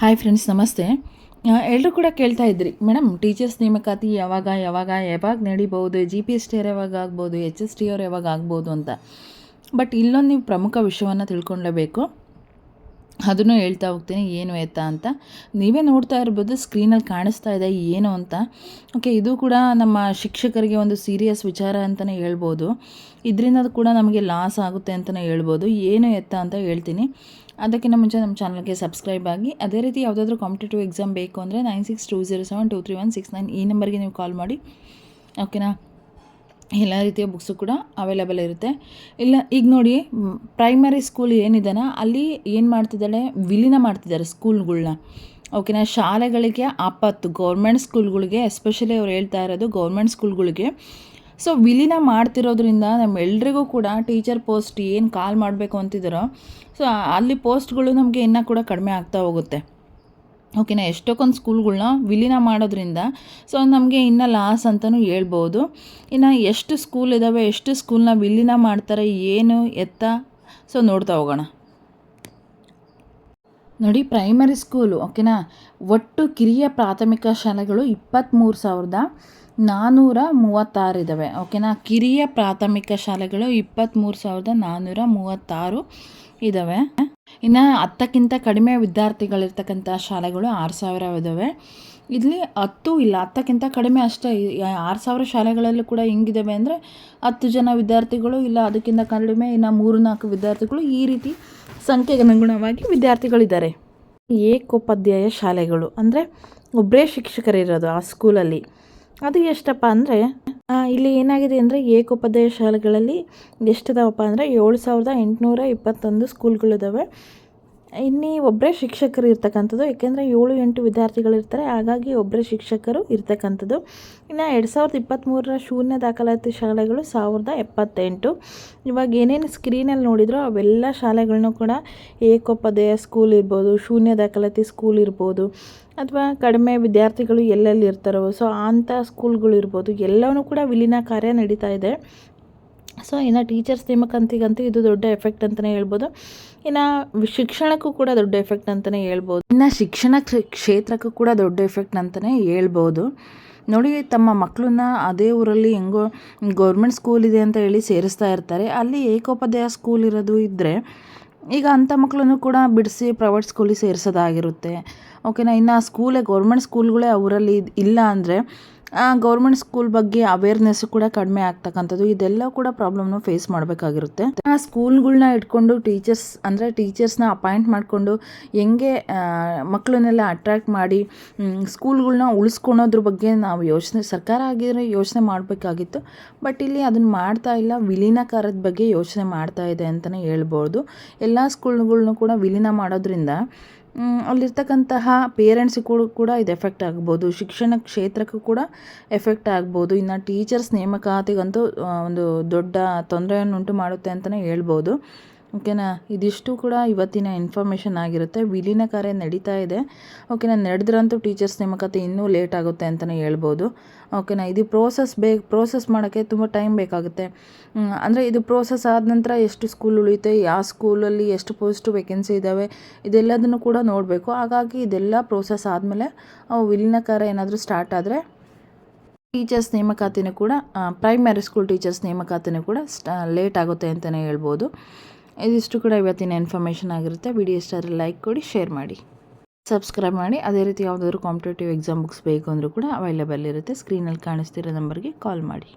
Hi friends ನಮಸ್ತೆ. ಎಲ್ಲರೂ ಕೂಡ ಕೇಳ್ತಾ ಇದ್ರಿ. ಮೇಡಮ್ ಟೀಚರ್ಸ್ ನೇಮಕಾತಿ ಯಾವಾಗ ಯಾವಾಗ ಯಾವಾಗ ನಡಿಬೋದು ಜಿ ಪಿ ಎಸ್ ಟಿ ಅವ್ರು ಯಾವಾಗ ಆಗ್ಬೋದು? ಎಚ್ ಎಸ್ ಟಿ ಅವ್ರು ಯಾವಾಗ ಆಗ್ಬೋದು ಅಂತ. ಬಟ್ ಇಲ್ಲೊಂದು ನೀವು ಪ್ರಮುಖ ವಿಷಯವನ್ನು ತಿಳ್ಕೊಳ್ಳೇಬೇಕು ಅದನ್ನು ಹೇಳ್ತಾ ಹೋಗ್ತೀನಿ, ಏನು ಎತ್ತ ಅಂತ. ನೀವೇ ನೋಡ್ತಾ ಇರ್ಬೋದು, ಸ್ಕ್ರೀನಲ್ಲಿ ಕಾಣಿಸ್ತಾ ಇದೆ ಏನು ಅಂತ. ಓಕೆ, ಇದು ಕೂಡ ನಮ್ಮ ಶಿಕ್ಷಕರಿಗೆ ಒಂದು ಸೀರಿಯಸ್ ವಿಚಾರ ಅಂತಲೇ ಹೇಳ್ಬೋದು. ಇದರಿಂದ ಕೂಡ ನಮಗೆ ಲಾಸ್ ಆಗುತ್ತೆ ಅಂತಲೇ ಹೇಳ್ಬೋದು. ಏನು ಎತ್ತ ಅಂತ ಹೇಳ್ತೀನಿ. ಅದಕ್ಕಿಂತ ಮುಂಚೆ ನಮ್ಮ ಚಾನಲ್ಗೆ ಸಬ್ಸ್ಕ್ರೈಬ್ ಆಗಿ. ಅದೇ ರೀತಿ ಯಾವುದಾದ್ರೂ ಕಾಂಪಿಟೇಟಿವ್ ಎಕ್ಸಾಮ್ ಬೇಕು ಅಂದರೆ nine six two zero seven two three one six nine ಈ ನಂಬರ್ಗೆ ನೀವು ಕಾಲ್ ಮಾಡಿ. ಓಕೆನಾ ಎಲ್ಲ ರೀತಿಯ ಬುಕ್ಸು ಕೂಡ ಅವೈಲೇಬಲ್ ಇರುತ್ತೆ. ಇಲ್ಲ, ಈಗ ನೋಡಿ ಪ್ರೈಮರಿ ಸ್ಕೂಲ್ ಏನಿದೆನಾ, ಅಲ್ಲಿ ಏನು ಮಾಡ್ತಿದ್ದಾಳೆ? ವಿಲೀನ ಮಾಡ್ತಿದ್ದಾರೆ ಸ್ಕೂಲ್ಗಳನ್ನ ಓಕೆನಾ ಶಾಲೆಗಳಿಗೆ ಆಪತ್ತು ಗೌರ್ಮೆಂಟ್ ಸ್ಕೂಲ್ಗಳಿಗೆ ಎಸ್ಪೆಷಲಿ ಅವ್ರು ಹೇಳ್ತಾ ಇರೋದು ಗೌರ್ಮೆಂಟ್ ಸ್ಕೂಲ್ಗಳಿಗೆ ಸೊ ವಿಲೀನ ಮಾಡ್ತಿರೋದ್ರಿಂದ ನಮ್ಮೆಲ್ರಿಗೂ ಕೂಡ ಟೀಚರ್ ಪೋಸ್ಟ್ ಏನು ಕಾಲ್ ಮಾಡಬೇಕು ಅಂತಿದ್ದಾರೋ ಸೊ ಅಲ್ಲಿ ಪೋಸ್ಟ್ಗಳು ನಮಗೆ ಇನ್ನೂ ಕೂಡ ಕಡಿಮೆ ಆಗ್ತಾ ಹೋಗುತ್ತೆ. ಓಕೆನಾ, ಎಷ್ಟೊಕ್ಕೊಂದು ಸ್ಕೂಲ್ಗಳನ್ನ ವಿಲೀನ ಮಾಡೋದ್ರಿಂದ, ಸೊ ನಮಗೆ ಇನ್ನು ಲಾಸ್ ಅಂತಲೂ ಹೇಳ್ಬೋದು. ಇನ್ನು ಎಷ್ಟು ಸ್ಕೂಲ್ ಇದ್ದಾವೆ ಎಷ್ಟು ಸ್ಕೂಲ್ನ ವಿಲೀನ ಮಾಡ್ತಾರೆ, ಏನು ಎತ್ತ, ಸೊ ನೋಡ್ತಾ ಹೋಗೋಣ. ನೋಡಿ, ಪ್ರೈಮರಿ ಸ್ಕೂಲು, ಓಕೆನಾ, ಒಟ್ಟು ಕಿರಿಯ ಪ್ರಾಥಮಿಕ ಶಾಲೆಗಳು ಇಪ್ಪತ್ತ್ಮೂರು ಸಾವಿರದ ನಾನ್ನೂರ ಮೂವತ್ತಾರು ಇದ್ದಾವೆ ಓಕೆನಾ. ಕಿರಿಯ ಪ್ರಾಥಮಿಕ ಶಾಲೆಗಳು ಇಪ್ಪತ್ತ್ಮೂರು ಸಾವಿರದ ನಾನ್ನೂರ ಮೂವತ್ತಾರು ಇದ್ದಾವೆ ಇನ್ನು ಹತ್ತಕ್ಕಿಂತ ಕಡಿಮೆ ವಿದ್ಯಾರ್ಥಿಗಳಿರ್ತಕ್ಕಂಥ ಶಾಲೆಗಳು ಆರು ಸಾವಿರ ಇದ್ದಾವೆ ಇಲ್ಲಿ ಹತ್ತು ಇಲ್ಲ, ಹತ್ತಕ್ಕಿಂತ ಕಡಿಮೆ ಅಷ್ಟೇ. ಆರು ಸಾವಿರ ಶಾಲೆಗಳಲ್ಲೂ ಕೂಡ ಹೆಂಗಿದ್ದಾವೆ ಅಂದರೆ ಹತ್ತು ಜನ ವಿದ್ಯಾರ್ಥಿಗಳು ಇಲ್ಲ, ಅದಕ್ಕಿಂತ ಕಡಿಮೆ ಇನ್ನು ಮೂರು ನಾಲ್ಕು ವಿದ್ಯಾರ್ಥಿಗಳು ಈ ರೀತಿ ಸಂಖ್ಯೆಗೆ ಅನುಗುಣವಾಗಿ ವಿದ್ಯಾರ್ಥಿಗಳಿದ್ದಾರೆ. ಏಕೋಪಾಧ್ಯಾಯ ಶಾಲೆಗಳು ಅಂದರೆ ಒಬ್ಬರೇ ಶಿಕ್ಷಕರಿರೋದು ಆ ಸ್ಕೂಲಲ್ಲಿ ಅದು ಎಷ್ಟಪ್ಪ ಅಂದರೆ ಇಲ್ಲಿ ಏನಾಗಿದೆ ಅಂದರೆ ಏಕೋಪಾಧ್ಯಾಯ ಶಾಲೆಗಳಲ್ಲಿ ಎಷ್ಟಿದಾವಪ್ಪ ಅಂದರೆ ಏಳು ಸಾವಿರದ ಎಂಟುನೂರ ಇಪ್ಪತ್ತೊಂದು ಸ್ಕೂಲ್ಗಳಿದ್ದಾವೆ ಇನ್ನೀ ಒಬ್ಬರೇ ಶಿಕ್ಷಕರು ಇರ್ತಕ್ಕಂಥದ್ದು, ಏಕೆಂದರೆ ಏಳು ಎಂಟು ವಿದ್ಯಾರ್ಥಿಗಳಿರ್ತಾರೆ ಹಾಗಾಗಿ ಒಬ್ಬರೇ ಶಿಕ್ಷಕರು ಇರ್ತಕ್ಕಂಥದ್ದು. ಇನ್ನು ಎರಡು ಸಾವಿರದ ಇಪ್ಪತ್ತ್ಮೂರರ ಶೂನ್ಯ ದಾಖಲಾತಿ ಶಾಲೆಗಳು ಸಾವಿರದ ಎಪ್ಪತ್ತೆಂಟು. ಇವಾಗ ಏನೇನು ಸ್ಕ್ರೀನಲ್ಲಿ ನೋಡಿದ್ರೋ ಅವೆಲ್ಲ ಶಾಲೆಗಳನ್ನೂ ಕೂಡ ಏಕೋಪದಯ ಸ್ಕೂಲ್ ಇರ್ಬೋದು, ಶೂನ್ಯ ದಾಖಲಾತಿ ಸ್ಕೂಲ್ ಇರ್ಬೋದು, ಅಥವಾ ಕಡಿಮೆ ವಿದ್ಯಾರ್ಥಿಗಳು ಎಲ್ಲೆಲ್ಲಿ ಇರ್ತಾರೋ. ಸೊ ಅಂಥ ಸ್ಕೂಲ್ಗಳು ಇರ್ಬೋದು, ಎಲ್ಲವೂ ಕೂಡ ವಿಲೀನ ಕಾರ್ಯ ನಡೀತಾ ಇದೆ. ಸೊ, ಇನ್ನು ಟೀಚರ್ಸ್ ನೇಮಕಂತಿಗಂತೂ ಇದು ದೊಡ್ಡ ಎಫೆಕ್ಟ್ ಅಂತಲೇ ಹೇಳ್ಬೋದು. ಇನ್ನು ಶಿಕ್ಷಣಕ್ಕೂ ಕೂಡ ದೊಡ್ಡ ಎಫೆಕ್ಟ್ ಅಂತಲೇ ಹೇಳ್ಬೋದು. ಇನ್ನು ಶಿಕ್ಷಣ ಕ್ಷೇತ್ರಕ್ಕೂ ಕೂಡ ದೊಡ್ಡ ಎಫೆಕ್ಟ್ ಅಂತಲೇ ಹೇಳ್ಬೋದು. ನೋಡಿ, ತಮ್ಮ ಮಕ್ಕಳನ್ನ ಅದೇ ಊರಲ್ಲಿ ಹೆಂಗೋ ಗೌರ್ಮೆಂಟ್ ಸ್ಕೂಲ್ ಇದೆ ಅಂತ ಹೇಳಿ ಸೇರಿಸ್ತಾ ಇರ್ತಾರೆ. ಅಲ್ಲಿ ಏಕೋಪಾಧ್ಯಾಯ ಸ್ಕೂಲ್ ಇರೋದು ಇದ್ದರೆ ಈಗ ಅಂಥ ಮಕ್ಕಳನ್ನು ಕೂಡ ಬಿಡಿಸಿ ಪ್ರೈವೇಟ್ ಸ್ಕೂಲಿಗೆ ಸೇರಿಸೋದಾಗಿರುತ್ತೆ. ಓಕೆನಾ ಇನ್ನು ಸ್ಕೂಲೇ ಗೌರ್ಮೆಂಟ್ ಸ್ಕೂಲ್ಗಳೇ ಅವರಲ್ಲಿ ಇಲ್ಲ ಅಂದರೆ ಗೌರ್ಮೆಂಟ್ ಸ್ಕೂಲ್ ಬಗ್ಗೆ ಅವೇರ್ನೆಸ್ ಕೂಡ ಕಡಿಮೆ ಆಗ್ತಕ್ಕಂಥದ್ದು. ಇದೆಲ್ಲ ಕೂಡ ಪ್ರಾಬ್ಲಮ್ನ ಫೇಸ್ ಮಾಡಬೇಕಾಗಿರುತ್ತೆ. ಆ ಸ್ಕೂಲ್ಗಳನ್ನ ಇಟ್ಕೊಂಡು ಟೀಚರ್ಸ್ ಅಂದರೆ ಟೀಚರ್ಸ್ನ ಅಪಾಯಿಂಟ್ ಮಾಡಿಕೊಂಡು ಹೆಂಗೆ ಮಕ್ಕಳನ್ನೆಲ್ಲ ಅಟ್ರಾಕ್ಟ್ ಮಾಡಿ ಸ್ಕೂಲ್ಗಳನ್ನ ಉಳಿಸ್ಕೊಳೋದ್ರ ಬಗ್ಗೆ ನಾವು ಯೋಚನೆ, ಸರ್ಕಾರ ಆಗಿದ್ರೆ ಯೋಚನೆ ಮಾಡಬೇಕಾಗಿತ್ತು. ಬಟ್ ಇಲ್ಲಿ ಅದನ್ನು ಮಾಡ್ತಾ ಇಲ್ಲ. ವಿಲೀನಕಾರದ ಬಗ್ಗೆ ಯೋಚನೆ ಮಾಡ್ತಾ ಇದೆ ಅಂತಲೇ ಹೇಳ್ಬೋದು. ಎಲ್ಲ ಸ್ಕೂಲ್ಗಳ್ನು ಕೂಡ ವಿಲೀನ ಮಾಡೋದ್ರಿಂದ ಅಲ್ಲಿರ್ತಕ್ಕಂತಹ ಪೇರೆಂಟ್ಸ್ ಕೂಡ ಇದು ಎಫೆಕ್ಟ್ ಆಗ್ಬೋದು. ಶಿಕ್ಷಣ ಕ್ಷೇತ್ರಕ್ಕೂ ಕೂಡ ಎಫೆಕ್ಟ್ ಆಗ್ಬೋದು. ಇನ್ನು ಟೀಚರ್ಸ್ ನೇಮಕಾತಿಗಂತೂ ಒಂದು ದೊಡ್ಡ ತೊಂದರೆಯನ್ನುಂಟು ಮಾಡುತ್ತೆ ಅಂತಲೇ ಹೇಳ್ಬೋದು. ಓಕೆನಾ? ಇದಿಷ್ಟು ಕೂಡ ಇವತ್ತಿನ ಇನ್ಫಾರ್ಮೇಷನ್ ಆಗಿರುತ್ತೆ. ವಿಲೀನ ಕಾರ್ಯ ನಡೀತಾ ಇದೆ. ಓಕೆನಾ? ನಡೆದ್ರಂತೂ ಟೀಚರ್ಸ್ ನೇಮಕಾತಿ ಇನ್ನೂ ಲೇಟ್ ಆಗುತ್ತೆ ಅಂತಲೇ ಹೇಳ್ಬೋದು. ಓಕೆನಾ? ಇದು ಪ್ರೋಸೆಸ್ ಬೇ ಪ್ರೋಸೆಸ್ ಮಾಡೋಕ್ಕೆ ತುಂಬ ಟೈಮ್ ಬೇಕಾಗುತ್ತೆ. ಅಂದರೆ ಇದು ಪ್ರೋಸೆಸ್ ಆದ ನಂತರ ಎಷ್ಟು ಸ್ಕೂಲ್ ಉಳಿಯುತ್ತೆ, ಯಾವ ಸ್ಕೂಲಲ್ಲಿ ಎಷ್ಟು ಪೋಸ್ಟು ವೇಕೆನ್ಸಿ ಇದ್ದಾವೆ ಇದೆಲ್ಲದನ್ನು ಕೂಡ ನೋಡಬೇಕು. ಹಾಗಾಗಿ ಇದೆಲ್ಲ ಪ್ರೋಸೆಸ್ ಆದಮೇಲೆ ವಿಲೀನ ಕಾರ್ಯ ಏನಾದರೂ ಸ್ಟಾರ್ಟ್ ಆದರೆ ಟೀಚರ್ಸ್ ನೇಮಕಾತಿನೂ ಕೂಡ ಪ್ರೈಮರಿ ಸ್ಕೂಲ್ ಟೀಚರ್ಸ್ ನೇಮಕಾತಿನೂ ಕೂಡ ಸ್ಟಾ ಲೇಟ್ ಆಗುತ್ತೆ ಅಂತಲೇ ಹೇಳ್ಬೋದು. ಇದಿಷ್ಟು ಕೂಡ ಇವತ್ತಿನ ಇನ್ಫಾರ್ಮೇಷನ್ ಆಗಿರುತ್ತೆ. ವಿಡಿಯೋ ಇಷ್ಟಾದ್ರೆ ಲೈಕ್ ಕೊಡಿ ಶೇರ್ ಮಾಡಿ. ಸಬ್ಸ್ಕ್ರೈಬ್ ಮಾಡಿ. ಅದೇ ರೀತಿ ಯಾವುದಾದ್ರು ಕಾಂಪಿಟೇಟಿವ್ ಎಕ್ಸಾಮ್ ಬುಕ್ಸ್ ಬೇಕು ಅಂದರೂ ಕೂಡ ಅವೈಲೇಬಲ್ ಇರುತ್ತೆ. ಸ್ಕ್ರೀನಲ್ಲಿ ಕಾಣಿಸ್ತಿರೋ ನಂಬರ್ಗೆ ಕಾಲ್ ಮಾಡಿ.